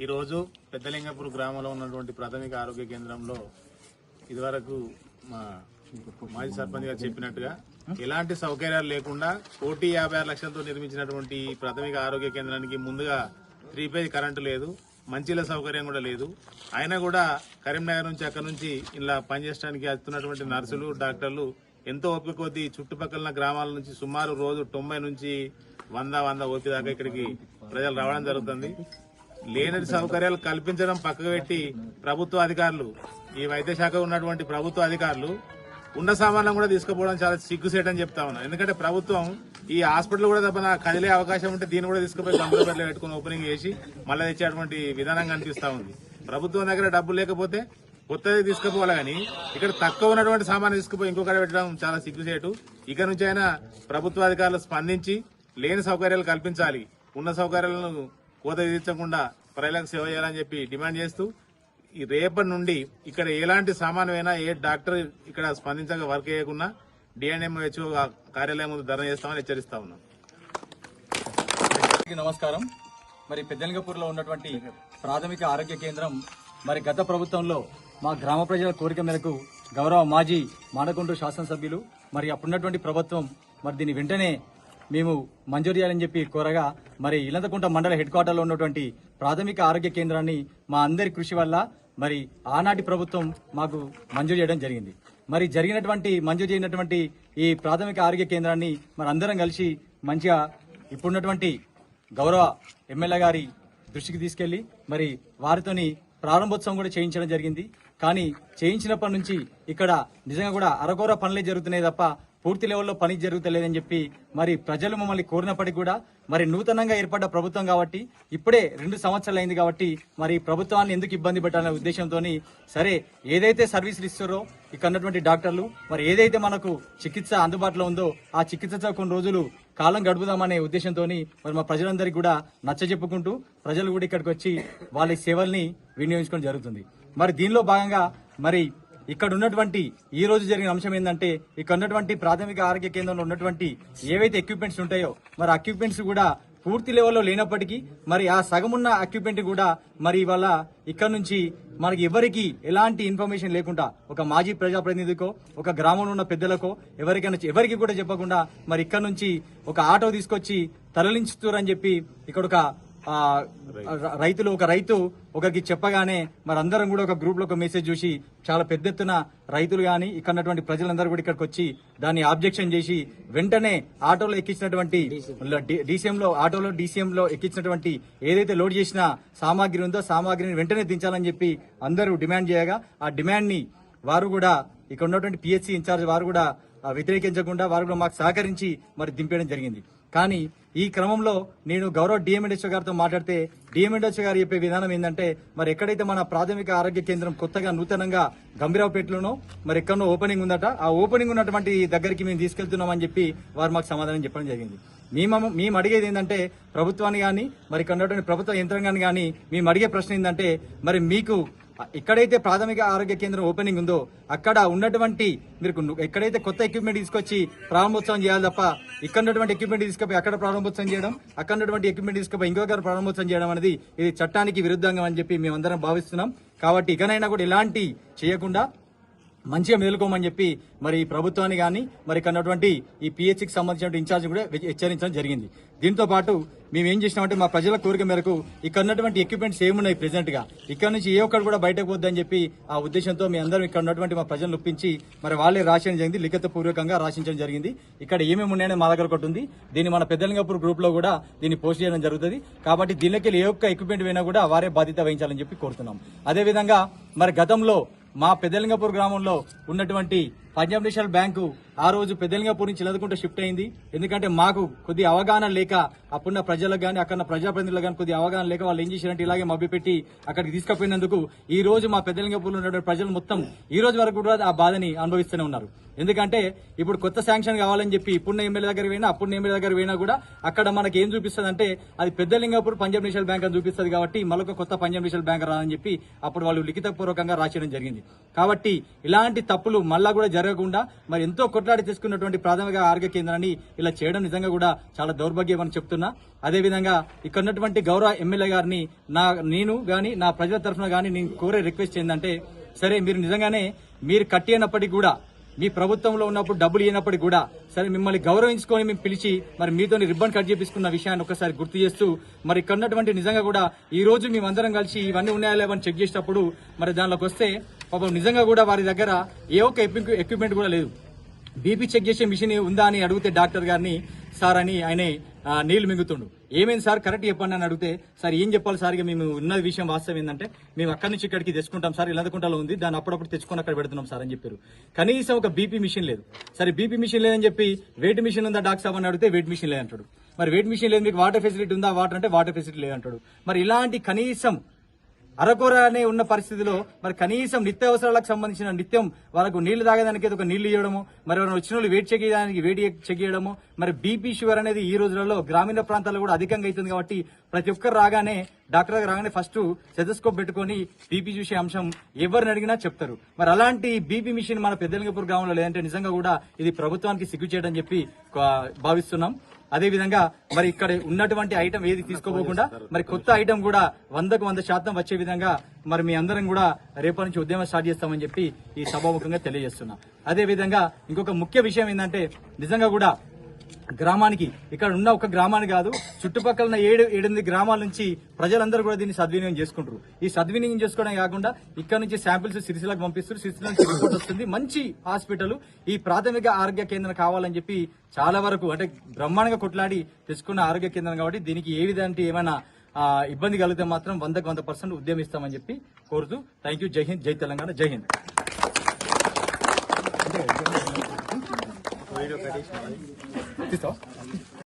ఈరోజు పెద్దలింగపూర్ గ్రామంలో ఉన్నటువంటి ప్రాథమిక ఆరోగ్య కేంద్రంలో ఇదివరకు మా మాజీ సర్పంచ్ గారు చెప్పినట్టుగా ఎలాంటి సౌకర్యాలు లేకుండా కోటి యాభై ఆరు లక్షలతో నిర్మించినటువంటి ప్రాథమిక ఆరోగ్య కేంద్రానికి ముందుగా త్రీ పేజ్ కరెంటు లేదు మంచిల సౌకర్యం కూడా లేదు. అయినా కూడా కరీంనగర్ నుంచి అక్కడ నుంచి ఇలా పనిచేయడానికి వస్తున్నటువంటి నర్సులు డాక్టర్లు ఎంతో ఓపిక కొద్దీ చుట్టుపక్కల గ్రామాల నుంచి సుమారు రోజు తొంభై నుంచి వంద వంద ఓపి దాకా ఇక్కడికి ప్రజలు రావడం జరుగుతుంది. లేని సౌకర్యాలు కల్పించడం పక్కకు పెట్టి ప్రభుత్వ అధికారులు ఈ వైద్య శాఖ ఉన్నటువంటి ప్రభుత్వ అధికారులు ఉన్న సామాన్లను కూడా తీసుకుపోవడం చాలా సిగ్గుసేట్ అని చెప్తా ఉన్నాను ఎందుకంటే ప్రభుత్వం ఈ హాస్పిటల్ కూడా తప్పన కదిలే అవకాశం ఉంటే దీన్ని కూడా తీసుకుపోయి కంప్యూటర్లో పెట్టుకుని ఓపెనింగ్ చేసి మళ్ళీ తెచ్చేటువంటి విధానం కనిపిస్తా ఉంది. ప్రభుత్వం దగ్గర డబ్బు లేకపోతే కొత్తది తీసుకుపోవాలి కానీ ఇక్కడ తక్కువ ఉన్నటువంటి సామాన్ తీసుకుపోయి ఇంకొకటి పెట్టడం చాలా సిగ్గుసేటు. ఇక నుంచి అయినా ప్రభుత్వ అధికారులు స్పందించి లేని సౌకర్యాలు కల్పించాలి. ఉన్న సౌకర్యాలను కోత విధించకుండా ప్రజలకు సేవ చేయాలని చెప్పి డిమాండ్ చేస్తూ ఈ రేపటి నుండి ఇక్కడ ఎలాంటి సామానమైనా ఏ డాక్టర్ ఇక్కడ స్పందించక వర్క్ చేయకుండా డిఎన్ఎంహెచ్ఓ కార్యాలయం ముందు ధర్నా చేస్తామని హెచ్చరిస్తా ఉన్నాం. నమస్కారం. మరి పెద్దలింగపూర్లో ఉన్నటువంటి ప్రాథమిక ఆరోగ్య కేంద్రం మరి గత ప్రభుత్వంలో మా గ్రామ ప్రజల కోరిక మేరకు గౌరవ మాజీ మానకొండ శాసనసభ్యులు మరి అప్పుడున్నటువంటి ప్రభుత్వం మరి దీని వెంటనే మేము మంజూరు చేయాలని చెప్పి కోరగా మరి ఇలంతకుంట మండల హెడ్ క్వార్టర్లో ఉన్నటువంటి ప్రాథమిక ఆరోగ్య కేంద్రాన్ని మా అందరి కృషి వల్ల మరి ఆనాటి ప్రభుత్వం మాకు మంజూరు చేయడం జరిగింది. మరి జరిగినటువంటి మంజూరు చేసినటువంటి ఈ ప్రాథమిక ఆరోగ్య కేంద్రాన్ని మరి అందరం కలిసి మంచిగా ఇప్పుడున్నటువంటి గౌరవ ఎమ్మెల్యే గారి దృష్టికి తీసుకెళ్ళి మరి వారితోని ప్రారంభోత్సవం కూడా చేయించడం జరిగింది. కానీ చేయించినప్పటి నుంచి ఇక్కడ నిజంగా కూడా అరగోర పనులే జరుగుతున్నాయి తప్ప పూర్తి లెవెల్లో పని జరుగుతలేదని చెప్పి మరి ప్రజలు మమ్మల్ని కోరినప్పటికీ కూడా మరి నూతనంగా ఏర్పడ్డ ప్రభుత్వం కాబట్టి ఇప్పుడే రెండు సంవత్సరాలు అయింది కాబట్టి మరి ప్రభుత్వాన్ని ఎందుకు ఇబ్బంది పెట్టాలనే ఉద్దేశంతో సరే ఏదైతే సర్వీసులు ఇస్తారో ఇక్కడ ఉన్నటువంటి డాక్టర్లు మరి ఏదైతే మనకు చికిత్స అందుబాటులో ఉందో ఆ చికిత్సతో కొన్ని రోజులు కాలం గడుపుదామనే ఉద్దేశంతో మరి మా ప్రజలందరికీ కూడా నచ్చ చెప్పుకుంటూ ప్రజలు కూడా ఇక్కడికి వచ్చి వాళ్ళ సేవల్ని వినియోగించుకోవడం జరుగుతుంది. మరి దీనిలో భాగంగా మరి ఇక్కడ ఉన్నటువంటి ఈ రోజు జరిగిన అంశం ఏంటంటే ఇక్కడ ఉన్నటువంటి ప్రాథమిక ఆరోగ్య కేంద్రంలో ఉన్నటువంటి ఏవైతే ఎక్విప్మెంట్స్ ఉంటాయో మరి ఎక్విప్మెంట్స్ కూడా పూర్తి లెవెల్లో లేనప్పటికీ మరి ఆ సగం ఉన్న ఎక్విప్మెంట్ కూడా మరి ఇవాళ ఇక్కడ నుంచి మనకి ఎవరికి ఎలాంటి ఇన్ఫర్మేషన్ లేకుండా ఒక మాజీ ప్రజాప్రతినిధికో ఒక గ్రామంలో ఉన్న పెద్దలకో ఎవరికైనా ఎవరికి కూడా చెప్పకుండా మరి ఇక్కడ నుంచి ఒక ఆటో తీసుకొచ్చి తరలించుతారని చెప్పి ఇక్కడ ఒక రైతులు ఒక రైతు ఒకరికి చెప్పగానే మరి అందరం కూడా ఒక గ్రూప్లో ఒక మెసేజ్ చూసి చాలా పెద్ద ఎత్తున రైతులు గాని ఇక్కడ ఉన్నటువంటి ప్రజలందరూ కూడా ఇక్కడికి వచ్చి దాన్ని ఆబ్జెక్షన్ చేసి వెంటనే ఆటోలో ఎక్కించినటువంటి డీసీఎం లో ఆటోలో డీసీఎం లో ఎక్కించినటువంటి ఏదైతే లోడ్ చేసిన సామాగ్రి ఉందో సామాగ్రిని వెంటనే దించాలని చెప్పి అందరూ డిమాండ్ చేయగా ఆ డిమాండ్ని వారు కూడా ఇక్కడ ఉన్నటువంటి పిహెచ్సి ఇన్ఛార్జ్ వారు కూడా వ్యతిరేకించకుండా వారు కూడా మాకు సహకరించి మరి దింపేయడం జరిగింది. కానీ ఈ క్రమంలో నేను గౌరవ డిఎంఎడ్ఎస్ఓ గారితో మాట్లాడితే డిఎంఎడ్ఎస్ఓ గారు చెప్పే విధానం ఏంటంటే మరి ఎక్కడైతే మన ప్రాథమిక ఆరోగ్య కేంద్రం కొత్తగా నూతనంగా గంభీరావుపేటలోనో మరి ఎక్కడో ఓపెనింగ్ ఉందట ఆ ఓపెనింగ్ ఉన్నటువంటి దగ్గరికి మేము తీసుకెళ్తున్నామని చెప్పి వారు మాకు సమాధానం చెప్పడం జరిగింది. మేము మేము అడిగేది ఏంటంటే ప్రభుత్వాన్ని కానీ మరి ఇక్కడ ఉన్నటువంటి ప్రభుత్వ యంత్రాంగాన్ని కానీ మేము అడిగే ప్రశ్న ఏంటంటే మరి మీకు ఎక్కడైతే ప్రాథమిక ఆరోగ్య కేంద్రం ఓపెనింగ్ ఉందో అక్కడ ఉన్నటువంటి మీరు ఎక్కడైతే కొత్త ఎక్విప్మెంట్ తీసుకొచ్చి ప్రారంభోత్సవం చేయాలి తప్ప ఇక్కడ ఉన్నటువంటి ఎక్విప్మెంట్ తీసుకుపోయి అక్కడ ప్రారంభోత్సవం చేయడం అక్కడ ఉన్నటువంటి ఎక్విప్మెంట్ తీసుకుపోయి ఇంకొకరు ప్రారంభోత్సవం చేయడం అనేది ఇది చట్టానికి విరుద్ధంగా అని చెప్పి మేమందరం భావిస్తున్నాం. కాబట్టి ఇకనైనా కూడా ఇలాంటి చేయకుండా మంచిగా మేలుకోమని చెప్పి మరి ఈ ప్రభుత్వాన్ని కానీ మరి కన్నటువంటి ఈ పిహెచ్కి సంబంధించిన ఇన్ఛార్జ్ కూడా హెచ్చరించడం జరిగింది. దీంతో పాటు మేము ఏం చేసినామంటే మా ప్రజల కోరిక మేరకు ఇక్కడ ఉన్నటువంటి ఎక్విప్మెంట్స్ ఏమున్నాయి ప్రెసెంట్గా? ఇక్కడ నుంచి ఏ ఒక్కరు కూడా బయటకు పోద్దని చెప్పి ఆ ఉద్దేశంతో మీ అందరం ఇక్కడ ఉన్నటువంటి మా ప్రజలను ఒప్పించి మరి వాళ్ళే రాసించడం జరిగింది. లిఖిత పూర్వకంగా రాసించడం జరిగింది. ఇక్కడ ఏమేమి ఉన్నాయని మా దగ్గర ఒకటి ఉంది. దీన్ని మన పెద్దలింగపూర్ గ్రూప్లో కూడా దీన్ని పోస్ట్ చేయడం జరుగుతుంది. కాబట్టి దీనికి ఏ ఒక్క ఎక్విప్మెంట్ పోయినా కూడా వారే బాధ్యత వహించాలని చెప్పి కోరుతున్నాం. అదేవిధంగా మరి గతంలో మా పెద్దలింగపూర్ గ్రామంలో ఉన్నటువంటి పంజాబ్ నేషనల్ బ్యాంకు ఆ రోజు పెద్దలింగపూర్ నుంచి చదువుకుంటూ షిఫ్ట్ అయింది. ఎందుకంటే మాకు కొద్ది అవగాహన లేక అప్పుడున్న ప్రజలకు కానీ అక్కడ ప్రజాప్రతినిధులకు కానీ కొద్ది అవగాహన లేక వాళ్ళు ఏం చేశారంటే ఇలాగే మభ్యపెట్టి అక్కడికి తీసుకుపోయినందుకు ఈ రోజు మా పెద్దలింగపూర్లో ఉన్నటువంటి ప్రజలు మొత్తం ఈ రోజు వరకు కూడా ఆ బాధని అనుభవిస్తూనే ఉన్నారు. ఎందుకంటే ఇప్పుడు కొత్త శాంక్షన్ కావాలని చెప్పి ఇప్పుడున్న ఎమ్మెల్యే దగ్గర పోయినా అప్పుడున్న ఎమ్మెల్యే దగ్గర పోయినా కూడా అక్కడ మనకి ఏం చూపిస్తుంది అంటే అది పెద్దలింగపూర్ పంజాబ్ నేషనల్ బ్యాంక్ అని చూపిస్తుంది కాబట్టి మరొక కొత్త పంజాబ్ నేషనల్ బ్యాంక్ రాదని చెప్పి అప్పుడు వాళ్ళు లిఖితపూర్వకంగా రాసేయడం జరిగింది. కాబట్టి ఇలాంటి తప్పులు మళ్ళా కూడా జరగకుండా మరి ఎంతో కొట్లాడి తీసుకున్నటువంటి ప్రాథమిక ఆరోగ్య కేంద్రాన్ని ఇలా చేయడం నిజంగా కూడా చాలా దౌర్భాగ్యం అని చెప్తున్నా. అదేవిధంగా ఇక్కడ ఉన్నటువంటి గౌరవ ఎమ్మెల్యే గారిని నా నేను గాని నా ప్రజల తరఫున కానీ నేను కోరే రిక్వెస్ట్ ఏంటంటే సరే మీరు నిజంగానే మీరు కట్టినప్పటికీ కూడా మీ ప్రభుత్వంలో ఉన్నప్పుడు డబ్బులు ఇవ్వనప్పటికీ కూడా సరే మిమ్మల్ని గౌరవించుకొని మేము పిలిచి మరి మీతో రిబ్బన్ కట్ చేపించుకున్న విషయాన్ని ఒకసారి గుర్తు చేస్తూ మరి ఇక్కడ ఉన్నటువంటి నిజంగా కూడా ఈ రోజు మేమందరం కలిసి ఇవన్నీ ఉన్నాయా లేవని చెక్ చేసేటప్పుడు మరి దానిలోకి వస్తే పాపం నిజంగా కూడా వారి దగ్గర ఏ ఒక్క ఎక్విప్మెంట్ కూడా లేదు. బీపీ చెక్ చేసే మిషన్ ఉందా అని అడిగితే డాక్టర్ గారిని సార్ అని ఆయన నీళ్ళు మింగుతుండు. ఏమైంది సార్? కరెక్ట్ చెప్పండి అని అడిగితే సార్ ఏం చెప్పాలి సార్? మేము ఉన్న విషయం వాస్తవం ఏంటంటే మేము అక్కడి నుంచి ఇక్కడికి తెచ్చుకుంటాం సార్. ఇల్లదకుంటలో ఉంది. దాన్ని అప్పుడప్పుడు తెచ్చుకొని అక్కడ పెడుతున్నాం సార్ అని చెప్పారు. కనీసం ఒక బీపీ మిషన్ లేదు. సరే బీపీ మిషన్ లేదని చెప్పి వెయిట్ మిషన్ ఉందా డాక్టర్ సాబ్ అని అడిగితే వెయిట్ మిషన్ లేదంటాడు. మరి వెయిట్ మిషన్ లేదు. మీకు వాటర్ ఫెసిలిటీ ఉందా? వాటర్ అంటే వాటర్ ఫెసిలిటీ లేదంటాడు. మరి ఇలాంటి కనీసం అరకొర అనే ఉన్న పరిస్థితిలో మరి కనీసం నిత్యావసరాలకు సంబంధించిన నిత్యం వాళ్ళకు నీళ్ళు తాగేదానికి ఒక నీళ్ళు ఇవ్వడము మరి ఎవరైనా వచ్చిన వాళ్ళు వెయిట్ చెక్ చేయడానికి వేడి చెక్ చేయడము మరి బీపీ షుగర్ అనేది ఈ రోజులలో గ్రామీణ ప్రాంతాల్లో కూడా అధికంగా అవుతుంది కాబట్టి ప్రతి ఒక్కరు రాగానే డాక్టర్ దగ్గర రాగానే ఫస్ట్ సెదస్కోప్ పెట్టుకొని బీపీ చూసే అంశం ఎవరిని అడిగినా చెప్తారు. మరి అలాంటి బీపీ మిషన్ మన పెద్దలింగపూర్ గ్రామంలో లేదంటే నిజంగా కూడా ఇది ప్రభుత్వానికి సిగ్గు చేయడం చెప్పి భావిస్తున్నాం. అదే విధంగా మరి ఇక్కడ ఉన్నటువంటి ఐటమ్ ఏది తీసుకోపోకుండా మరి కొత్త ఐటమ్ కూడా వందకు వంద శాతం వచ్చే విధంగా మరి మీ అందరం కూడా రేపటి నుంచి ఉద్యమం స్టార్ట్ చేస్తామని చెప్పి ఈ సభాముఖంగా తెలియజేస్తున్నా. అదే విధంగా ఇంకొక ముఖ్య విషయం ఏంటంటే నిజంగా కూడా గ్రామానికి ఇక్కడ ఉన్న ఒక గ్రామాన్ని కాదు చుట్టుపక్కల ఉన్న ఏడు ఏడెనిమిది గ్రామాల నుంచి ప్రజలందరూ కూడా దీన్ని సద్వినియోగం చేసుకుంటారు. ఈ సద్వినియోగం చేసుకోవడం కాకుండా ఇక్కడ నుంచి శాంపిల్స్ సిరిసిలకు పంపిస్తారు సిరిసిల నుంచి రిపోర్ట్ వస్తుంది. మంచి హాస్పిటల్ ఈ ప్రాథమిక ఆరోగ్య కేంద్రం కావాలని చెప్పి చాలా వరకు అంటే బ్రహ్మాండంగా కొట్లాడి తెచ్చుకున్న ఆరోగ్య కేంద్రం కాబట్టి దీనికి ఏ విధంగా ఏమైనా ఇబ్బంది కలిగితే మాత్రం వందకు వంద పర్సెంట్ ఉద్యమిస్తామని చెప్పి కోరుతూ థ్యాంక్ యూ జై హింద్ జై తెలంగాణ జై హింద్. తీస్తావా?